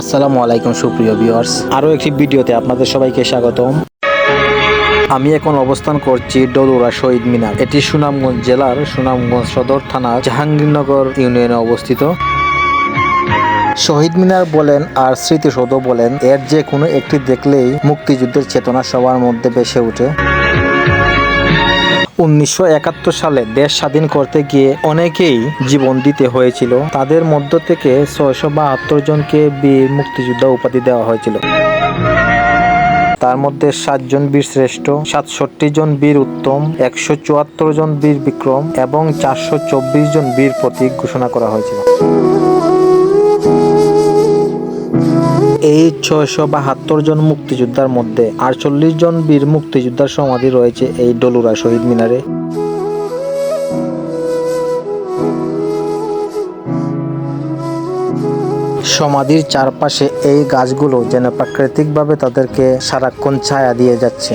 আসসালামু আলাইকুম, সুপ্রিয় ভিউয়ার্স। আরও একটি ভিডিওতে আপনাদের সবাইকে স্বাগতম। আমি এখন অবস্থান করছি ডলুরা শহীদ মিনার। এটি সুনামগঞ্জ জেলার সুনামগঞ্জ সদর থানা জাহাঙ্গীরনগর ইউনিয়নে অবস্থিত। শহীদ মিনার বলেন আর স্মৃতিসৌধ বলেন, এর যে কোনো একটি দেখলেই মুক্তিযুদ্ধের চেতনা সবার মধ্যে বেসে ওঠে। উনিশশো একাত্তর সালে দেশ স্বাধীন করতে গিয়ে অনেকেই জীবন দিতে হয়েছিল। তাদের মধ্য থেকে ছয়শো বাহাত্তর জনকে বীর মুক্তিযোদ্ধা উপাধি দেওয়া হয়েছিল। তার মধ্যে সাতজন বীর শ্রেষ্ঠ, সাতষট্টি জন বীর উত্তম, একশো চুয়াত্তর জন বীর বিক্রম এবং চারশো চব্বিশ জন বীর প্রতীক ঘোষণা করা হয়েছিল। এই ছয়শো বাহাত্তর জন মুক্তিযোদ্ধার মধ্যে আটচল্লিশ জন বীর মুক্তিযোদ্ধার সমাধি রয়েছে এই ডলুরা শহীদ মিনারে। সমাধির চারপাশে এই গাছগুলো যেন প্রাকৃতিকভাবে তাদেরকে সারাক্ষণ ছায়া দিয়ে যাচ্ছে।